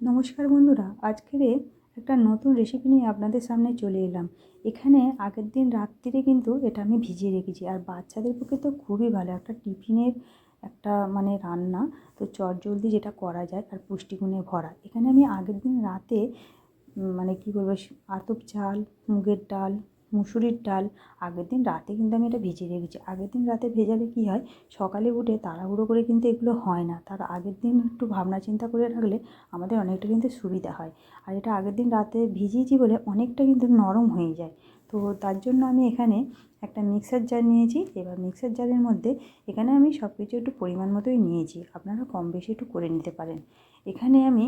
নমস্কার বন্ধুরা, আজকের একটা নতুন রেসিপি নিয়ে আপনাদের সামনে চলে এলাম। এখানে আগের দিন রাত্রিরে কিন্তু এটা আমি ভিজিয়ে রেখেছি। আর বাচ্চাদের পক্ষে তো খুবই ভালো, একটা টিফিনের একটা মানে রান্না। তো চটজলদি যেটা করা যায় আর পুষ্টিগুণে ভরা। এখানে আমি আগের দিন রাতে মানে কী বলব, আতপ চাল, মুগের ডাল মুসুরির ডাল। আগের দিন রাতে কিন্তু আমি এটা ভিজিয়ে রেখেছি। আগের দিন রাতে ভেজালে কী হয়? সকালে উঠে তাড়াহুড়ো করে কিন্তু এগুলো হয় না। তার আগের দিন একটু ভাবনা চিন্তা করে রাখলে আমাদের অনেকটা কিন্তু সুবিধা হয়। আর এটা আগের দিন রাতে ভিজিয়েছি বলে অনেকটা কিন্তু নরম হয়ে যায়। তো তার জন্য আমি এখানে একটা মিক্সার জার নিয়েছি। এবার মিক্সার জারের মধ্যে এখানে আমি সব কিছু একটু পরিমাণ মতোই নিয়েছি। আপনারা কম বেশি একটু করে নিতে পারেন। এখানে আমি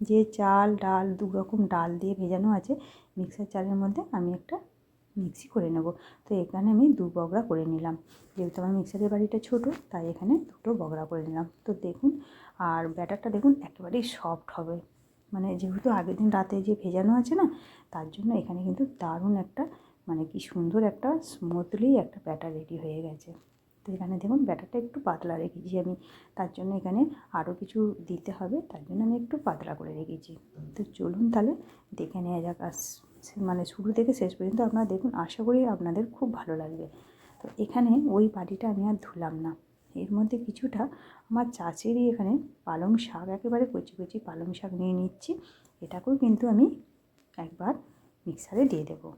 যে চাল, ডাল দু রকম ডাল দিয়ে ভেজানো আছে, মিক্সার চালের মধ্যে আমি একটা মিক্সি করে নেব। তো এখানে আমি দু বগড়া করে নিলাম। যেহেতু আমার মিক্সারের বাড়িটা ছোট, তাই এখানে দুটো বগড়া করে নিলাম। তো দেখুন, আর ব্যাটারটা দেখুন একেবারেই সফট হবে। মানে যেহেতু আগের দিন রাতে যে ভেজানো আছে না, তার জন্য এখানে কিন্তু দারুণ একটা মানে কি সুন্দর একটা স্মুথলি একটা ব্যাটার রেডি হয়ে গেছে। তো এখানে দেখুন ব্যাটারটা একটু পাতলা রেখেছি আমি। তার জন্য এখানে আরও কিছু দিতে হবে, তার জন্য আমি একটু পাতলা করে রেখেছি। তো চলুন তাহলে দেখে নেওয়া যাক মানে শুরু থেকে শেষ পর্যন্ত আপনারা দেখুন, আশা করি আপনাদের খুব ভালো লাগবে। তো এখানে ওই বাটিটা আমি আর ধুলাম না। এর মধ্যে কিছুটা আমার চাচিরই এখানে পালং শাক, একেবারে কচি কচি পালং শাক নিয়ে নিচ্ছি। এটাকেও কিন্তু আমি একবার মিক্সারে দিয়ে দেবো।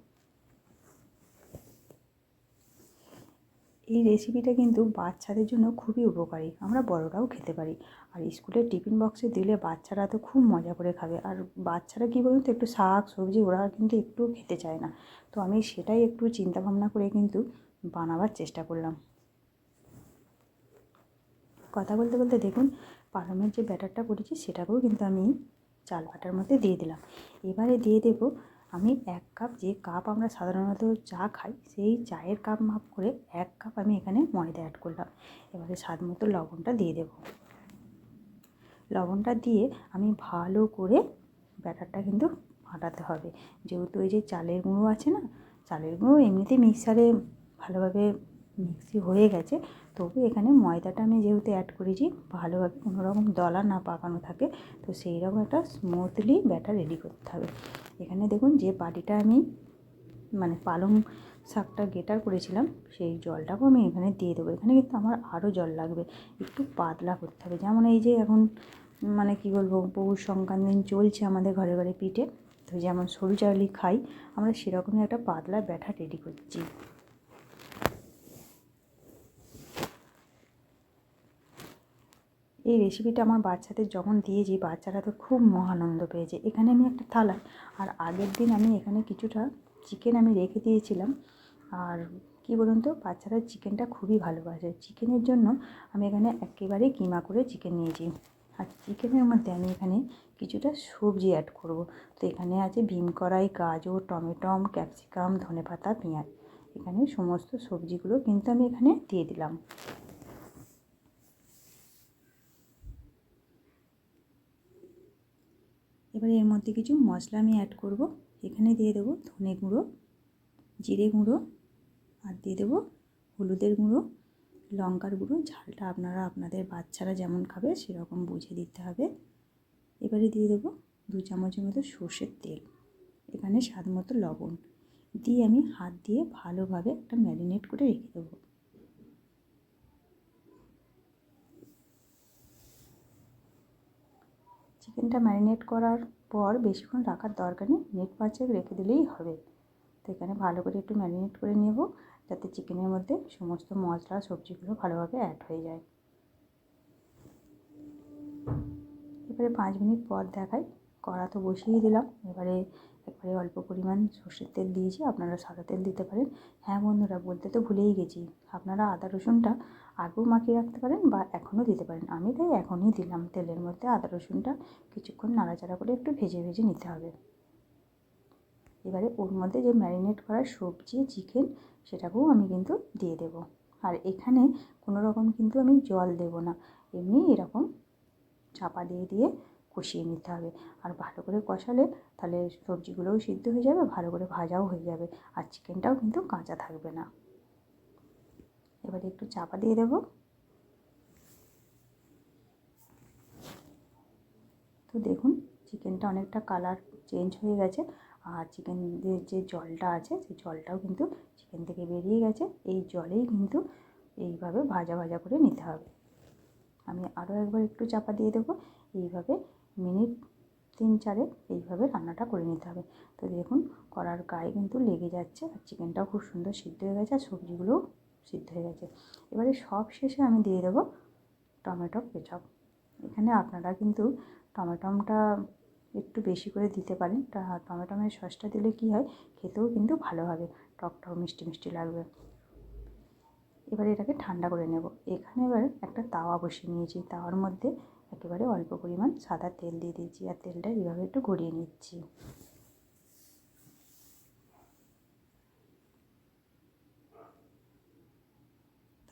এই রেসিপিটা কিন্তু বাচ্চাদের জন্য খুবই উপকারী। আমরা বড়রাও খেতে পারি। আর স্কুলের টিফিন বক্সে দিলে বাচ্চারা তো খুব মজা করে খাবে। আর বাচ্চারা কী বলুন তো, একটু শাক, সবজি ওরা কিন্তু একটু খেতে চায় না। তো আমি সেটাই একটু চিন্তা ভাবনা করে কিন্তু বানাবার চেষ্টা করলাম। কথা বলতে বলতে দেখুন পালমের যে ব্যাটারটা করেছি, সেটাকেও কিন্তু আমি চাল বাটার মধ্যে দিয়ে দিলাম। এবারে দিয়ে দেবো আমি এক কাপ যে কাপ আমরা সাধারণত চা খাই, সেই চায়ের কাপ মাপ করে এক কাপ আমি এখানে ময়দা অ্যাড করলাম। এবারে স্বাদ মতো লবণটা দিয়ে দেবো। লবণটা দিয়ে আমি ভালো করে ব্যাটারটা কিন্তু ফাটাতে হবে। যেহেতু ওই যে চালের গুঁড়ো আছে না, চালের গুঁড়ো এমনিতে মিক্সারে ভালোভাবে মিক্সি হয়ে গেছে তবু এখানে ময়দাটা আমি যেহেতু অ্যাড করেছি, ভালোভাবে কোনো রকম দলা না পাকানো থাকে, তো সেই রকম একটা স্মুথলি ব্যাটার রেডি করতে হবে। এখানে দেখুন যে বাটিটা আমি মানে পালং শাকটা গেটার করেছিলাম, সেই জলটাকেও আমি এখানে দিয়ে দেবো। এখানে কিন্তু আমার আরও জল লাগবে, একটু পাতলা করতে হবে। যেমন এই যে এখন মানে কি বলব, পৌষ সংক্রান্ত দিন চলছে আমাদের ঘরে ঘরে পিঠে, তো যেমন সরু চাউলি খাই, আমরা সেরকমই একটা পাতলা ব্যাটা রেডি করছি। এই রেসিপিটা আমার বাচ্চাদের যখন দিয়েছি, বাচ্চারা তো খুব মহানন্দ পেয়েছে। এখানে আমি একটা থালায়, আর আগের দিন আমি এখানে কিছুটা চিকেন আমি রেখে দিয়েছিলাম। আর কি বলুন তো, বাচ্চারা চিকেনটা খুবই ভালোবাসে। চিকেনের জন্য আমি এখানে একেবারে কিমা করে চিকেন নিয়েছি। আর চিকেনের মধ্যে আমি এখানে কিছুটা সবজি অ্যাড করব। তো এখানে আছে ভীম কড়াই, গাজর, টমেটম ক্যাপসিকাম ধনেপাতা, পেঁয়াজ। এখানে সমস্ত সবজিগুলো কিন্তু আমি এখানে দিয়ে দিলাম। এবারে এর মধ্যে কিছু মশলা আমি অ্যাড করব। এখানে দিয়ে দেবো ধনে গুঁড়ো, জিরে গুঁড়ো, আর দিয়ে দেবো হলুদের গুঁড়ো, লঙ্কার গুঁড়ো। ঝালটা আপনারা আপনাদের বাচ্চারা যেমন খাবে সেরকম বুঝে দিতে হবে। এবারে দিয়ে দেবো দু চামচের মতো সর্ষের তেল, এখানে স্বাদ মতো লবণ। দিয়ে আমি হাত দিয়ে ভালোভাবে একটা ম্যারিনেট করে রেখে দেবো। চিকেনটা ম্যারিনেট করার পর বেশিক্ষণ রাখার দরকার নেই, মিনিট পাঁচেক রেখে দিলেই হবে। তো এখানে ভালো করে একটু ম্যারিনেট করে নেব, যাতে চিকেনের মধ্যে সমস্ত মশলা, সবজিগুলো ভালোভাবে অ্যাড হয়ে যায়। এবারে পাঁচ মিনিট পর দেখাই, কড়া তো বসিয়ে দিলাম। এবারে একবারে অল্প পরিমাণ সর্ষের তেল দিয়েছি, আপনারা সাদা তেল দিতে পারেন। হ্যাঁ বন্ধুরা, বলতে তো ভুলেই গেছি, আপনারা আদা রসুনটা আগেও মাখিয়ে রাখতে পারেন বা এখনও দিতে পারেন। আমি তাই এখনই দিলাম তেলের মধ্যে আদা রসুনটা, কিছুক্ষণ নাড়াচাড়া করে একটু ভেজে ভেজে নিতে হবে। এবারে ওর মধ্যে যে ম্যারিনেট করা সবজি, চিকেন, সেটাকেও আমি কিন্তু দিয়ে দেব। আর এখানে কোনো রকম কিন্তু আমি জল দেব না, এমনি এরকম চাপা দিয়ে দিয়ে কষিয়ে নিতে হবে। আর ভালো করে কষালে তাহলে সবজিগুলোও সিদ্ধ হয়ে যাবে, ভালো করে ভাজাও হয়ে যাবে আর চিকেনটাও কিন্তু কাঁচা থাকবে না। এবারে একটু চাপা দিয়ে দেবো। তো দেখুন চিকেনটা অনেকটা কালার চেঞ্জ হয়ে গেছে আর চিকেনের যে জলটা আছে, সেই জলটাও কিন্তু চিকেন থেকে বেরিয়ে গেছে। এই জলেই কিন্তু এইভাবে ভাজা ভাজা করে নিতে হবে। আমি আরও একবার একটু চাপা দিয়ে দেবো। এইভাবে মিনিট তিন চারে এইভাবে রান্নাটা করে নিতে হবে। তো দেখুন, কড়ার গায়ে কিন্তু লেগে যাচ্ছে আর চিকেনটাও খুব সুন্দর সিদ্ধ হয়ে গেছে আর সবজিগুলোও সিদ্ধ হয়ে গেছে। এবারে সব শেষে আমি দিয়ে দেবো টমেটো কেচাপ এখানে আপনারা কিন্তু টমেটোমটা একটু বেশি করে দিতে পারেন। টমেটোমের সসটা দিলে কী হয়, খেতেও কিন্তু ভালো হবে। টক টক মিষ্টি মিষ্টি লাগবে। এবারে এটাকে ঠান্ডা করে নেব। এখানে এবার একটা তাওয়া বসিয়ে নিয়েছি। তাওয়ার মধ্যে একেবারে অল্প পরিমাণ সাদা তেল দিয়ে দিয়েছি আর তেলটা এইভাবে একটু গড়িয়ে নিচ্ছি।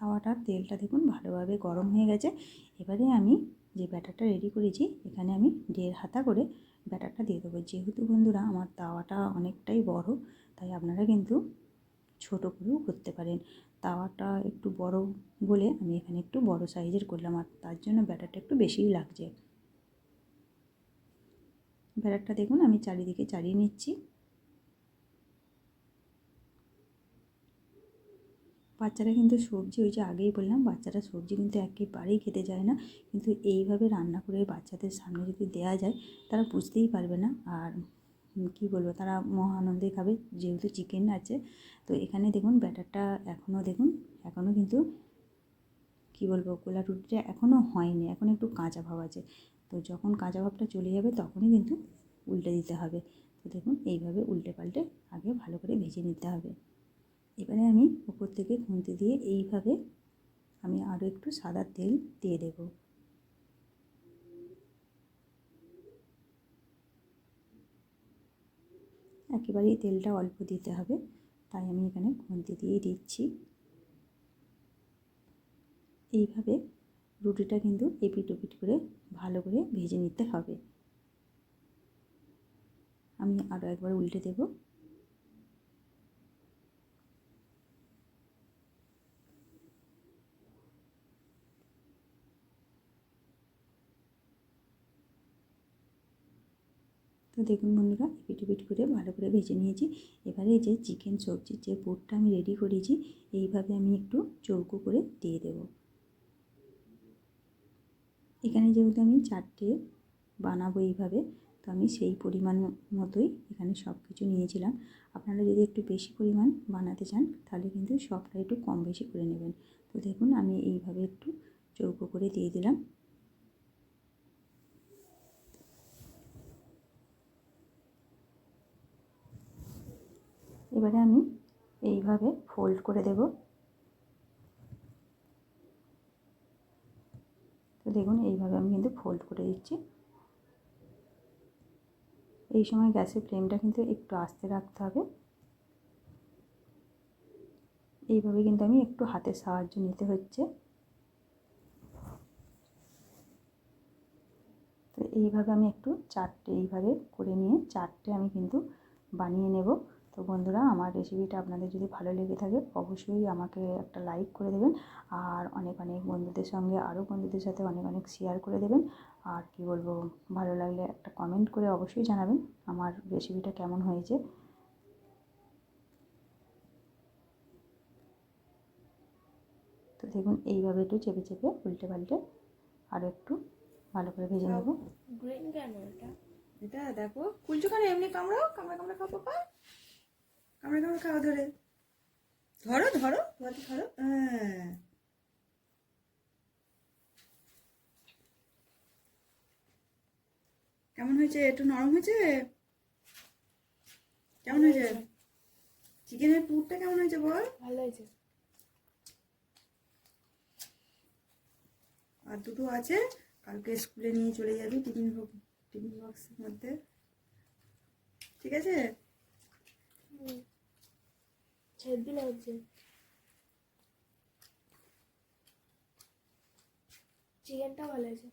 তাওয়াটার তেলটা দেখুন ভালোভাবে গরম হয়ে গেছে। এবারে আমি যে ব্যাটারটা রেডি করেছি, এখানে আমি দেড় হাতা করে ব্যাটারটা দিয়ে দেবো। যেহেতু বন্ধুরা, আমার তাওয়াটা অনেকটাই বড়, তাই আপনারা কিন্তু ছোট করেও করতে পারেন। তাওয়াটা একটু বড় বলে আমি এখানে একটু বড় সাইজের করলাম আর তার জন্য ব্যাটারটা একটু বেশিই লাগছে। ব্যাটারটা দেখুন, আমি চারিদিকে চালিয়ে নিচ্ছি। বাচ্চারা কিন্তু সবজি, ওই যে আগেই বললাম, বাচ্চারা সবজি কিন্তু একেবারেই খেতে চায় না। কিন্তু এইভাবে রান্না করে বাচ্চাদের সামনে যদি দেওয়া যায়, তারা বুঝতেই পারবে না। আর কি বলব, তারা মহানন্দে খাবে, যেহেতু চিকেন আছে। তো এখানে দেখুন, ব্যাটারটা এখনও দেখুন, এখনও কিন্তু কি বলব কোলা রুটিটা এখনও হয়নি, এখন একটু কাঁচা ভাব আছে। তো যখন কাঁচা ভাবটা চলে যাবে, তখনই কিন্তু উল্টে দিতে হবে। তো দেখুন, এইভাবে উল্টে পাল্টে আগে ভালো করে ভেজে নিতে হবে। এবারে আমি উপর থেকে খুন্তি দিয়ে এইভাবে আমি আরও একটু সাদা তেল দিয়ে দেব। একেবারেই তেলটা অল্প দিতে হবে, তাই আমি এখানে খুন্তি দিয়েই দিচ্ছি। এইভাবে রুটিটা কিন্তু এপিট ওপিট করে ভালো করে ভেজে নিতে হবে। আমি আরও একবার উল্টে দেবো। তো দেখুন বন্ধুরা, এপিট এপিট করে ভালো করে ভেজে নিয়েছি। এবারে যে চিকেন সবজির যে পুরটা আমি রেডি করেছি, এইভাবে আমি একটু চৌকো করে দিয়ে দেব। এখানে যেহেতু আমি চারটে বানাবো এইভাবে, তো আমি সেই পরিমাণ মতোই এখানে সব কিছু নিয়েছিলাম। আপনারা যদি একটু বেশি পরিমাণ বানাতে চান, তাহলে কিন্তু সবটা একটু কম বেশি করে নেবেন। তো দেখুন, আমি এইভাবে একটু চৌকো করে দিয়ে দিলাম। এবারে আমি এইভাবে ফোল্ড করে দেব। তো দেখুন, এইভাবে আমি কিন্তু ফোল্ড করে দিচ্ছি। এই সময় গ্যাসের ফ্লেমটা কিন্তু একটু আস্তে রাখতে হবে। এইভাবে কিন্তু আমি একটু হাতের সাহায্য নিতে হচ্ছে। তো এইভাবে আমি একটু চারটে, এইভাবে করে নিয়ে চারটে আমি কিন্তু বানিয়ে নেব। তো বন্ধুরা আমার রেসিপিটা আপনাদের যদি ভালো লেগে থাকে অবশ্যই আমাকে একটা লাইক করে দেবেন। আর অনেক অনেক বন্ধুদের সঙ্গে আরও বন্ধুদের সাথে অনেক অনেক শেয়ার করে দেবেন। আর কি বলব ভালো লাগলে একটা কমেন্ট করে অবশ্যই জানাবেন আমার রেসিপিটা কেমন হয়েছে। তো দেখুন এইভাবে একটু চেপে চেপে উল্টে পাল্টে আরও একটু ভালো করে ভেজে নেব। গ্রিন কেন এটা? এটা দেখো কুলচু কেন এমনি কামড়াও কামড়া কামড়া খাও পাপা। কামড়া কামড়া খাওয়া ধরে। ধরো ধরো তোমাকে ধরো। হ্যাঁ। কেমন হয়েছে? একটু নরম হয়েছে? কেমন হয়েছে? চিকেনের পুরটা কেমন হয়েছে বল? ভালো হয়েছে। আর দুটো আছে। কালকে স্কুলে নিয়ে চলে যাবি টিফিন টিফিন বক্সের মধ্যে। ঠিক আছে? হেভি লাগছে চিকেনটা ভালো হয়েছে